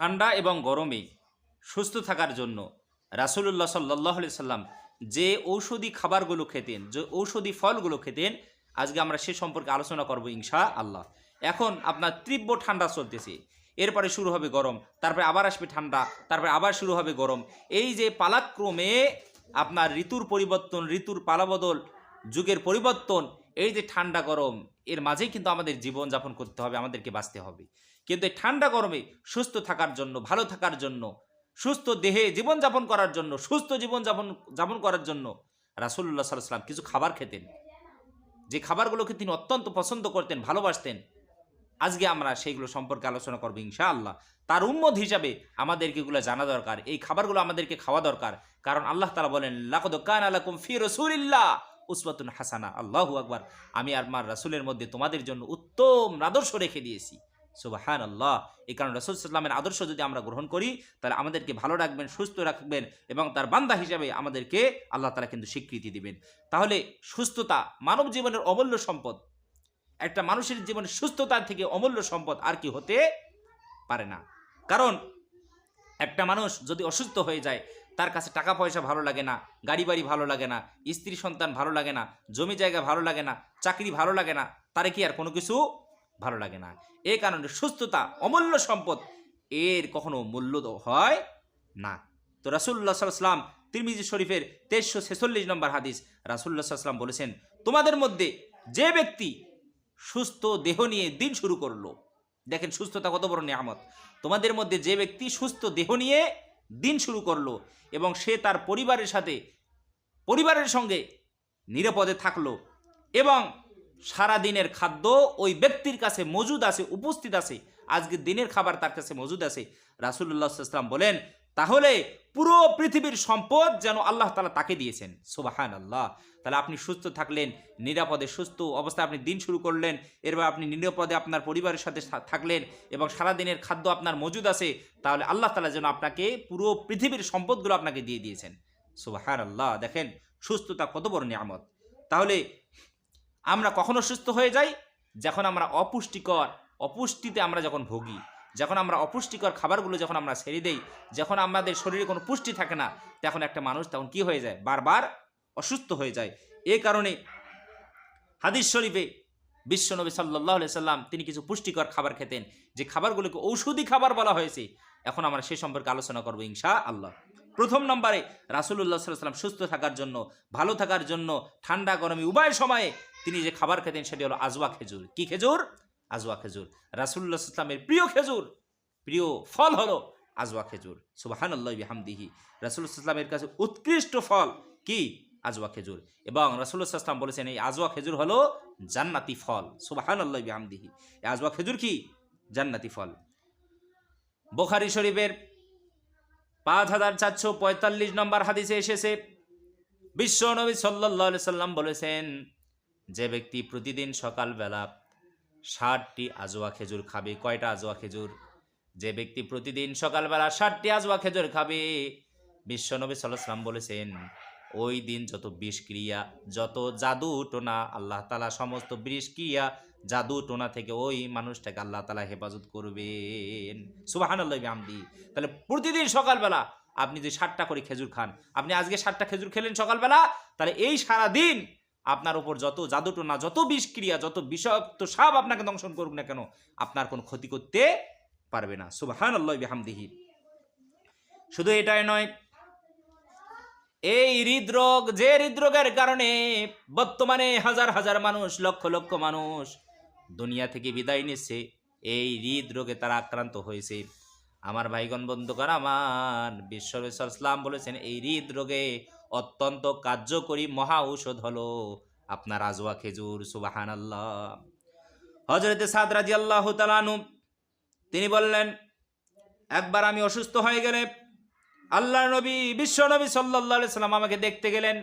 ঠান্ডা এবং গরমে সুস্থ থাকার জন্য রাসুলুল্লাহ সাল্লাহ সাল্লাম যে ঔষধি খাবারগুলো খেতেন, যে ঔষধি ফলগুলো খেতেন, আজকে আমরা সে সম্পর্কে আলোচনা করব ইনশা আল্লাহ এখন আপনার তীব্র ঠান্ডা চলতেছে, এরপরে শুরু হবে গরম, তারপরে আবার আসবে ঠান্ডা, তারপরে আবার শুরু হবে গরম। এই যে পালাক্রমে আপনার ঋতুর পরিবর্তন, ঋতুর পালাবদল, যুগের পরিবর্তন, এই যে ঠান্ডা গরম, এর মাঝেই কিন্তু আমাদের জীবন যাপন করতে হবে, আমাদেরকে বাঁচতে হবে। কিন্তু এই ঠান্ডা গরমে সুস্থ থাকার জন্য, ভালো থাকার জন্য, সুস্থ দেহে জীবনযাপন করার জন্য, সুস্থ জীবনযাপন, যাপন যাপন করার জন্য রাসুল্লাহ সাল্লাম কিছু খাবার খেতেন। যে খাবারগুলোকে তিনি অত্যন্ত পছন্দ করতেন, ভালোবাসতেন, আজকে আমরা সেইগুলো সম্পর্কে আলোচনা করব ইনশাআল্লাহ। তার উম্মত হিসাবে আমাদেরকে এগুলো জানা দরকার, এই খাবারগুলো আমাদেরকে খাওয়া দরকার। কারণ আল্লাহ তালা বলেন, লাকদ কান আলাকুম ফি রসুলিল্লাহ উসমাতুন হাসানা। আল্লাহু আকবার। আমি আমার রাসুলের মধ্যে তোমাদের জন্য উত্তম আদর্শ রেখে দিয়েছি। সুবাহান আল্লাহ এই কারণে রসুল সাল্লামের আদর্শ যদি আমরা গ্রহণ করি, তাহলে আমাদেরকে ভালো রাখবেন, সুস্থ রাখবেন এবং তার বান্দা হিসাবে আমাদেরকে আল্লাহ তালা কিন্তু স্বীকৃতি দিবেন। তাহলে সুস্থতা মানব জীবনের অমূল্য সম্পদ। একটা মানুষের জীবনে সুস্থতার থেকে অমূল্য সম্পদ আর কি হতে পারে না। কারণ একটা মানুষ যদি অসুস্থ হয়ে যায়, তার কাছে টাকা পয়সা ভালো লাগে না গাড়ি বাড়ি ভালো লাগে না স্ত্রী সন্তান ভালো লাগে না, জমি জায়গা ভালো লাগে না, চাকরি ভালো লাগে না, তারে কি আর কোনো কিছু ভালো লাগে না। এ কারণে সুস্থতা অমূল্য সম্পদ, এর কখনো মূল্য হয় না। তো রাসুল্লাহ সাল্লাম তিরমিজি শরীফের তেইশশো ছেচল্লিশ নম্বর হাদিস রাসুল্লাহ সাল্লাম বলেছেন, তোমাদের মধ্যে যে ব্যক্তি সুস্থ দেহ নিয়ে দিন শুরু করল, দেখেন সুস্থতা কত বড় নিয়ামত, তোমাদের মধ্যে যে ব্যক্তি সুস্থ দেহ নিয়ে দিন শুরু করল এবং সে তার পরিবারের সাথে, পরিবারের সঙ্গে নিরাপদে থাকল এবং সারা দিনের খাদ্য ওই ব্যক্তির কাছে মজুদ আছে, উপস্থিত আছে। আজকে দিনের খাবার তার কাছে মজুদ আছে। রাসুল্লাহ সাল্লাম বলেন, তাহলে পুরো পৃথিবীর সম্পদ যেন আল্লাহ তালা তাকে দিয়েছেন। সুবাহান আল্লাহ তাহলে আপনি সুস্থ থাকলেন, নিরাপদে সুস্থ অবস্থায় আপনি দিন শুরু করলেন, এরপর আপনি নিরাপদে আপনার পরিবারের সাথে থাকলেন এবং সারা দিনের খাদ্য আপনার মজুদ আছে, তাহলে আল্লাহ তালা যেন আপনাকে পুরো পৃথিবীর সম্পদগুলো আপনাকে দিয়ে দিয়েছেন। সুবাহান আল্লাহ দেখেন, সুস্থতা কত বড় নিয়ামত। তাহলে আমরা কখনো সুস্থ হয়ে যাই যখন আমরা অপুষ্টিকর, অপুষ্টিতে আমরা যখন ভুগি, যখন আমরা অপুষ্টিকর খাবারগুলো যখন আমরা ছেড়ে দেই, যখন আমাদের শরীরে কোনো পুষ্টি থাকে না, তখন একটা মানুষ তখন কি হয়ে যায়? বারবার অসুস্থ হয়ে যায়। এই কারণে হাদিস শরীফে বিশ্বনবী সাল্লাহ সাল্লাম তিনি কিছু পুষ্টিকর খাবার খেতেন, যে খাবারগুলোকে ঔষধি খাবার বলা হয়েছে। এখন আমরা সে সম্পর্কে আলোচনা করব ইনশা আল্লাহ প্রথম নম্বরে রাসুল্লাহ সাল্লাম সুস্থ থাকার জন্য, ভালো থাকার জন্য, ঠান্ডা গরমে, উভয় সময়ে তিনি যে খাবার খেতেন সেটি হলো আজওয়া খেজুর। কি খেজুর? আজওয়া খেজুর। রাসুল্লাহ ইসলামের প্রিয় খেজুর, প্রিয় ফল হলো আজওয়া খেজুর। সুবাহান আল্লাহ হামদিহি রাসুল্লাহ ইসলামের কাছে উৎকৃষ্ট ফল কি? আজওয়া খেজুর। এবং রাসুল্লাহ ইসলাম বলেছেন, এই আজওয়া খেজুর হলো জান্নাতি ফল। সুবাহান আল্লাহ হামদিহি এই আজওয়া খেজুর কি? জান্নাতি ফল। বোখারি শরীফের পাঁচ হাজার চারশো পঁয়তাল্লিশ নম্বর হাদিসে এসেছে, বিশ্ব নবী সাল্লাহ সাল্লাম বলেছেন যে ব্যক্তি প্রতিদিন সকালবেলা ষাটটি আজোয়া খেজুর খাবে, কয়টা আজোয়া খেজুর? যে ব্যক্তি প্রতিদিন সকালবেলা ষাটটি আজোয়া খেজুর খাবে, বিশ্বনবী সাল্লাম বলেছেন, ওই দিন যত বিষক্রিয়া যত জাদু টোনা আল্লাহ তালা সমস্ত বিষক্রিয়া জাদু টোনা থেকে ওই মানুষটাকে আল্লাহ তালা হেফাজত করবেন। সুবাহান আমদি তাহলে প্রতিদিন সকালবেলা আপনি যদি ষাটটা করে খেজুর খান, আপনি আজকে ষাটটা খেজুর খেলেন সকালবেলা, তাহলে এই সারা দিন আপনার উপর যত জাদুটোনা, যত বিষক্রিয়া, যত বিষাক্ত সাপ আপনাকে দংশন করুক না কেন, আপনার কোনো ক্ষতি করতে পারবে না। সুবাহান আল্লাহ বিহামদিহি। শুধু এটাই নয়, এই হৃদরোগ, যে হৃদরোগের কারণে বর্তমানে হাজার হাজার মানুষ, লক্ষ লক্ষ মানুষ দুনিয়া থেকে বিদায় নিচ্ছে এই হৃদরোগে তারা আক্রান্ত হয়েছে। আমার ভাইগণ বন্ধুকার আমার বিশ্বসাল্লাম বলেছেন, এই হৃদরোগে অত্যন্ত কার্যকরী মহা ঔষধ হলো আপনার আজওয়া খেজুর সুবাহান আল্লাহ হজরতে সাদ রাজি আল্লাহ তালানু তিনি বললেন, একবার আমি অসুস্থ হয়ে গেলে আল্লাহ নবী, বিশ্ব নবী সাল্লাহ সাল্লাম আমাকে দেখতে গেলেন।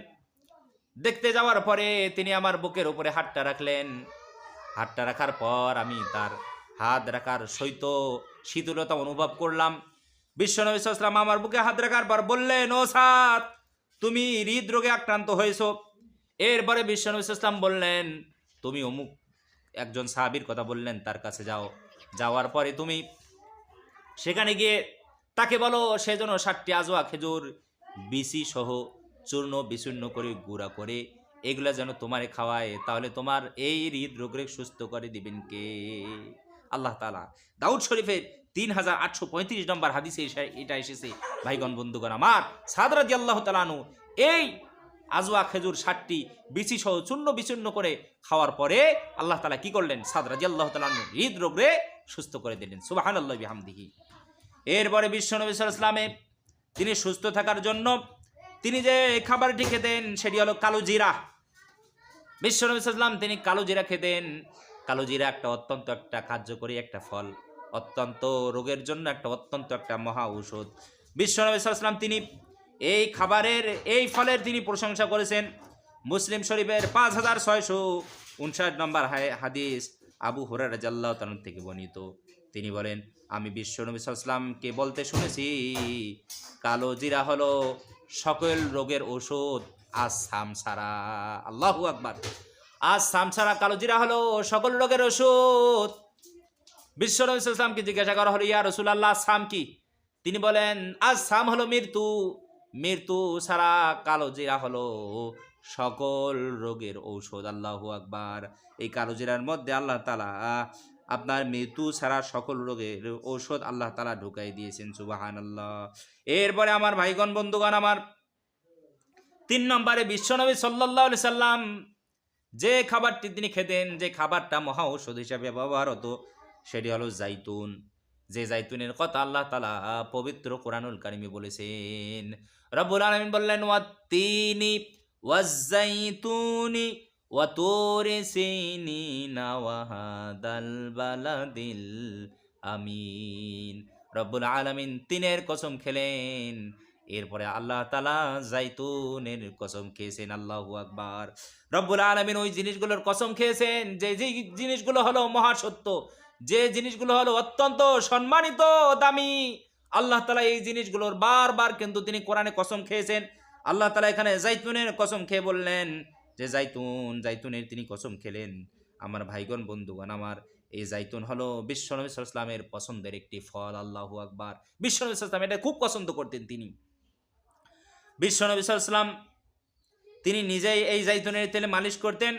দেখতে যাওয়ার পরে তিনি আমার বুকের উপরে হাতটা রাখলেন। হাতটা রাখার পর আমি তার হাত রাখার সৈত শীতলতা অনুভব করলাম। বিশ্বনবী সাল্লাম আমার বুকে হাত রাখার পর বললেন, ও সাত তুমি হৃদরোগে আক্রান্ত হয়েছো। এরপরে বিশ্বনবী ইসলাম বললেন, তুমি অমুক একজন সাহাবির কথা বললেন, তার কাছে যাও। যাওয়ার পরে তুমি সেখানে গিয়ে তাকে বলো, সে যেন ষাটটি আজোয়া খেজুর, বিসি সহ চূর্ণ বিচূর্ণ করে গুঁড়া করে, এগুলা যেন তোমারে খাওয়ায়, তাহলে তোমার এই হৃদরোগের সুস্থ করে দিবেন কে? আল্লাহ তালা দাউদ শরীফের তিন হাজার আটশো পঁয়ত্রিশ নম্বর হাদিসে এটা এসেছে। ভাইগণ, বন্ধুগণ, আমার সাদরাদি আল্লাহ তালানু এই আজওয়া খেজুর ষাটটি বিচি সহ চূর্ণ বিচূর্ণ করে খাওয়ার পরে আল্লাহ তালা কি করলেন? সাদরাদি আল্লাহ তালানু হৃদরোগে সুস্থ করে দিলেন। সুবাহান আল্লাহ বিহামদিহি। এরপরে বিশ্বনবী ইসলামে তিনি সুস্থ থাকার জন্য তিনি যে খাবারটি খেতেন সেটি হলো কালো জিরা। বিশ্বনবী সাল্লাম তিনি কালো জিরা খেতেন। কালো জিরা একটা অত্যন্ত একটা কার্যকরী একটা ফল। অত্যন্ত রোগের জন্য একটা অত্যন্ত একটা মহা ঔষধ। বিশ্বনবী সাল্লাম তিনি এই খাবারের, এই ফলের তিনি প্রশংসা করেছেন। মুসলিম শরীফের পাঁচ হাজার ছয়শো উনষাট নম্বর হাদিস আবু হুরার রাজাল্লাহ তালন থেকে বর্ণিত। তিনি বলেন, আমি বিশ্বনবী সাল্লামকে বলতে শুনেছি, কালো জিরা হলো সকল রোগের ওষুধ আজ সামসারা আল্লাহু আকবার। আজ সামসারা কালো জিরা হলো সকল রোগের ওষুধ বিশ্বনবী সাল্লামকে জিজ্ঞাসা করা হলো, ইয়া রসুল আল্লাহ সাম কি? তিনি বলেন, আজ সাম হলো মৃত্যু। মৃত্যু সারা কালো জিরা হলো সকল রোগের ঔষধ। আল্লাহু আকবার। এই কালো জিরার মধ্যে আল্লাহ তালা আপনার মৃত্যু ছাড়া সকল রোগের ঔষধ আল্লাহ তালা ঢুকাই দিয়েছেন সুবাহান আল্লাহ এরপরে আমার ভাইগণ, বন্ধুগণ, আমার তিন নম্বরে বিশ্বনবী সাল্লাহ সাল্লাম যে খাবারটি তিনি খেতেন, যে খাবারটা মহা ঔষধ হিসাবে ব্যবহার হতো সেটি হলো জাইতুন। যে জাইতুনের কথা আল্লাহ তালা পবিত্র কোরআনুল কারিমে বলেছেন, রব্বুল আলমিন বললেন, ওয়াত্তিনি ওয়াজ্জাইতুনি ওয়াতুরি সিনিনা ওয়াহাদাল বালাদিল আমিন। রব্বুল আলমিন তিনের কসম খেলেন। এরপরে আল্লাহ তালা জাইতুনের কসম খেয়েছেন, আল্লাহু আকবার। রব্বুল আলমিন ওই জিনিসগুলোর কসম খেয়েছেন, যে যে জিনিসগুলো হলো মহাসত্য। যে জিনিসগুলো হলো অত্যন্ত সম্মানিত দামি, আল্লাহ তালা এই জিনিসগুলোর বারবার কিন্তু তিনি কোরআনে কসম খেয়েছেন। আল্লাহ তালা এখানে জাইতুনের কসম খেয়ে বললেন যে, জাইতুন, জাইতুনের তিনি কসম খেলেন। আমার ভাইগণ, বন্ধুগণ, আমার এই জাইতুন হলো বিশ্বনবী ইসলামের পছন্দের একটি ফল, আল্লাহু আকবার। বিশ্বনবী ইসলাম এটা খুব পছন্দ করতেন তিনি। বিশ্বনবী ইসলাম তিনি নিজেই এই জাইতুনের তেলে মালিশ করতেন।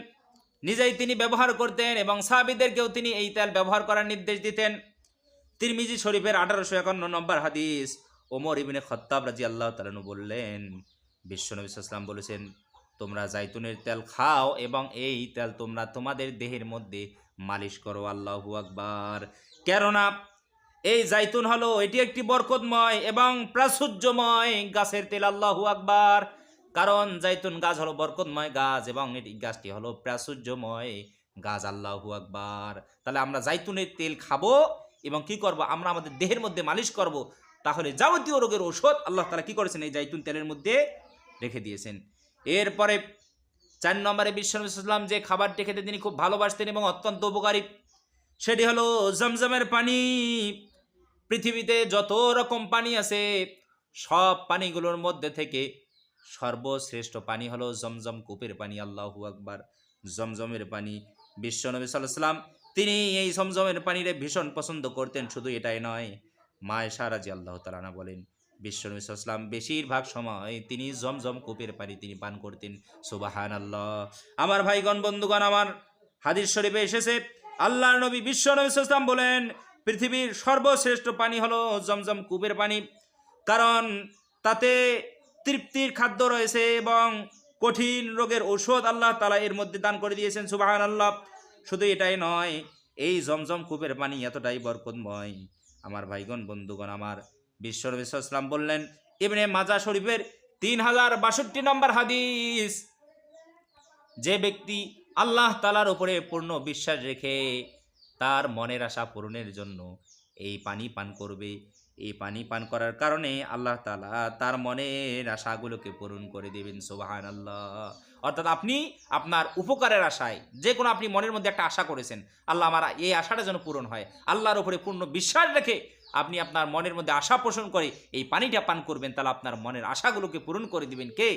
নিজেই তিনি ব্যবহার করতেন এবং সাহাবিদেরকেও তিনি এই তেল ব্যবহার করার নির্দেশ দিতেন। তিরমিজি শরীফের আঠারোশো একান্ন নম্বর হাদিস। ওমর ইবিনে খত্তাব রাজি আল্লাহ তালানু বললেন বিশ্বনবী ইসলাম বলেছেন, তোমরা জাইতুনের তেল খাও এবং এই তেল তোমরা তোমাদের দেহের মধ্যে মালিশ করো, আল্লাহু আকবার। কেননা এই জাইতুন হলো, এটি একটি বরকতময় এবং প্রাচুর্যময় গাছের তেল, আল্লাহু আকবার। কারণ জাইতুন গাছ হলো বরকতময় গাছ এবং এটি গাছটি হলো প্রাচুর্যময় গাছ, আল্লাহু আকবার। তাহলে আমরা জাইতুনের তেল খাব এবং কি করব? আমরা আমাদের দেহের মধ্যে মালিশ করব। তাহলে যাবতীয় রোগের ঔষধ আল্লাহ তালা কি করেছেন? এই জাইতুন তেলের মধ্যে রেখে দিয়েছেন। এরপরে চার নম্বরে বিশ্বনাম যে খাবারটি খেতে তিনি খুব ভালোবাসতেন এবং অত্যন্ত উপকারী। সেটি হলো জমজমের পানি। পৃথিবীতে যত রকম পানি আছে, সব পানিগুলোর মধ্যে থেকে সর্বশ্রেষ্ঠ পানি হলো জমজম কূপের পানি, আল্লাহু আকবার। জমজমের পানি। বিশ্বনবী সাল্লাম, তিনি এই জমজমের পানিরে ভীষণ পছন্দ করতেন, শুধু এটাই নয় মায় সারাজি আল্লাহ তালানা বলেন, বিশ্বনবী সাল্লাম বেশিরভাগ সময় তিনি জমজম কূপের পানি তিনি পান করতেন। সুবাহান আল্লাহ আমার ভাইগণ, বন্ধুগণ, আমার হাদিস শরীফে এসেছে আল্লাহ নবী বিশ্বনবী সাল্লাম বলেন, পৃথিবীর সর্বশ্রেষ্ঠ পানি হলো জমজম কূপের পানি, কারণ তাতে তৃপ্তির খাদ্য রয়েছে এবং কঠিন রোগের ঔষধ আল্লাহ তালা এর মধ্যে দান করে দিয়েছেন সুবাহান আল্লাহ শুধু এটাই নয়, এই জমজম কূপের পানি এতটাই বরকতময়। আমার ভাইগণ, বন্ধুগণ, আমার বিশ্বনবী ইসলাম বললেন, ইবনে মাজা শরীফের তিন হাজার বাষট্টি নম্বর হাদিস, যে ব্যক্তি আল্লাহ তালার উপরে পূর্ণ বিশ্বাস রেখে তার মনের আশা পূরণের জন্য এই পানি পান করবে এই পানি পান করার কারণে আল্লাহ তালা তার মনের আশাগুলোকে পূরণ করে দেবেন সোবাহান আল্লাহ অর্থাৎ আপনি আপনার উপকারের আশায় যে কোনো আপনি মনের মধ্যে একটা আশা করেছেন, আল্লাহ আমার এই আশাটা যেন পূরণ হয়। আল্লাহর উপরে পূর্ণ বিশ্বাস রেখে আপনি আপনার মনের মধ্যে আশা পোষণ করে এই পানিটা পান করবেন, তাহলে আপনার মনের আশাগুলোকে পূরণ করে দিবেন কে?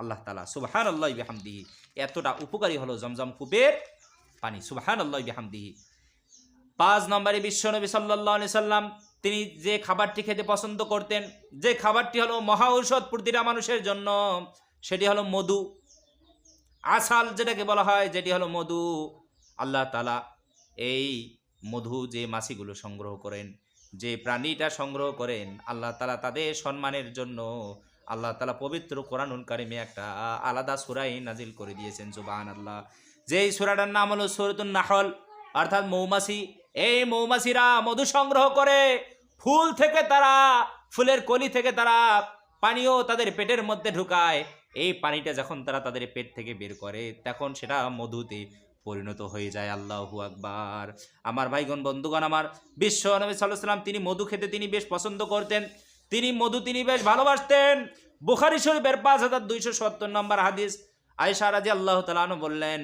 আল্লাহ তালা সুবাহান আল্লাহ বিহামদিহি। এতটা উপকারী হলো জমজম কূপের পানি। সুবাহান আল্লাহ বিহামদিহি। পাঁচ নম্বরে বিশ্বনবী সাল্লাহ সাল্লাম তিনি যে খাবারটি খেতে পছন্দ করতেন, যে খাবারটি হলো মহা ঔষধ প্রতিটা মানুষের জন্য, সেটি হলো মধু। আসাল যেটাকে বলা হয়, যেটি হলো মধু। আল্লাহ তালা এই মধু যে মাছিগুলো সংগ্রহ করেন, যে প্রাণীটা সংগ্রহ করেন, আল্লাহ তালা তাদের সম্মানের জন্য আল্লাহ তালা পবিত্র কোরআনুল কারিমে একটা আলাদা সুরাই নাজিল করে দিয়েছেন জুবান আল্লাহ যেই সুরাটার নাম হলো সুরতুন নাহল, অর্থাৎ মৌমাছি। এই মৌমাছিরা মধু সংগ্রহ করে ফুল থেকে তারা, ফুলের কলি থেকে তারা পানীয় তাদের পেটের মধ্যে ঢুকায়। এই পানিটা যখন তারা তাদের পেট থেকে বের করে, তখন সেটা মধুতে পরিণত হয়ে যায়। আল্লাহু আকবার। আমার ভাইগণ, বন্ধুগণ, আমার বিশ্ব নবী সাল্লাম তিনি মধু খেতে তিনি বেশ পছন্দ করতেন। তিনি মধু তিনি বেশ ভালোবাসতেন। বুখারি শরীফের পাঁচ হাজার দুইশো সত্তর নম্বর হাদিস। আয়সা রাজি আল্লাহ তালানো বললেন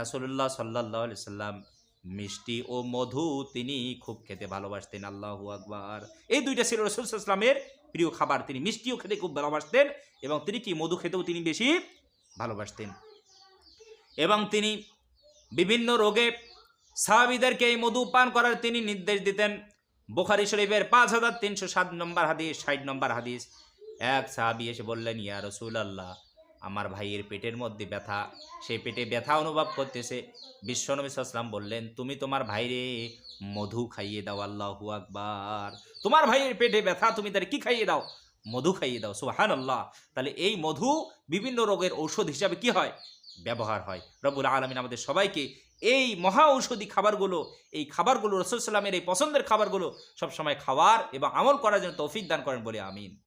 রাসুল্লাহ সাল্লাহ সাল্লাম মিষ্টি ও মধু তিনি খুব খেতে ভালোবাসতেন, আল্লাহু আকবার। এই দুইটা ছিল রসুল ইসলামের প্রিয় খাবার। তিনি মিষ্টিও খেতে খুব ভালোবাসতেন এবং তিনি কি মধু খেতেও তিনি বেশি ভালোবাসতেন। এবং তিনি বিভিন্ন রোগে সাহাবিদেরকে এই মধু পান করার তিনি নির্দেশ দিতেন। বোখারি শরীফের পাঁচ হাজার তিনশো সাত নম্বর হাদিস, ষাট নম্বর হাদিস। এক সাহাবি এসে বললেন, ইয়া রসুল আল্লাহ আমার ভাইয়ের পেটের মধ্যে ব্যথা। সেই পেটে ব্যথা অনুভব করতেছে। বিশ্বনবী সাল্লাম বললেন, তুমি তোমার ভাইরে মধু খাইয়ে দাও, আল্লাহু আকবার। তোমার ভাইয়ের পেটে ব্যথা, তুমি তার কি খাইয়ে দাও? মধু খাইয়ে দাও সুহান আল্লাহ তাহলে এই মধু বিভিন্ন রোগের ঔষধ হিসাবে কি হয়? ব্যবহার হয়। রব্বুল আলমিন আমাদের সবাইকে এই মহা ঔষধি খাবারগুলো, এই খাবারগুলো রসুল সাল্লামের এই পছন্দের খাবারগুলো সবসময় খাওয়ার এবং আমল করার জন্য তৌফিক দান করেন বলে আমিন।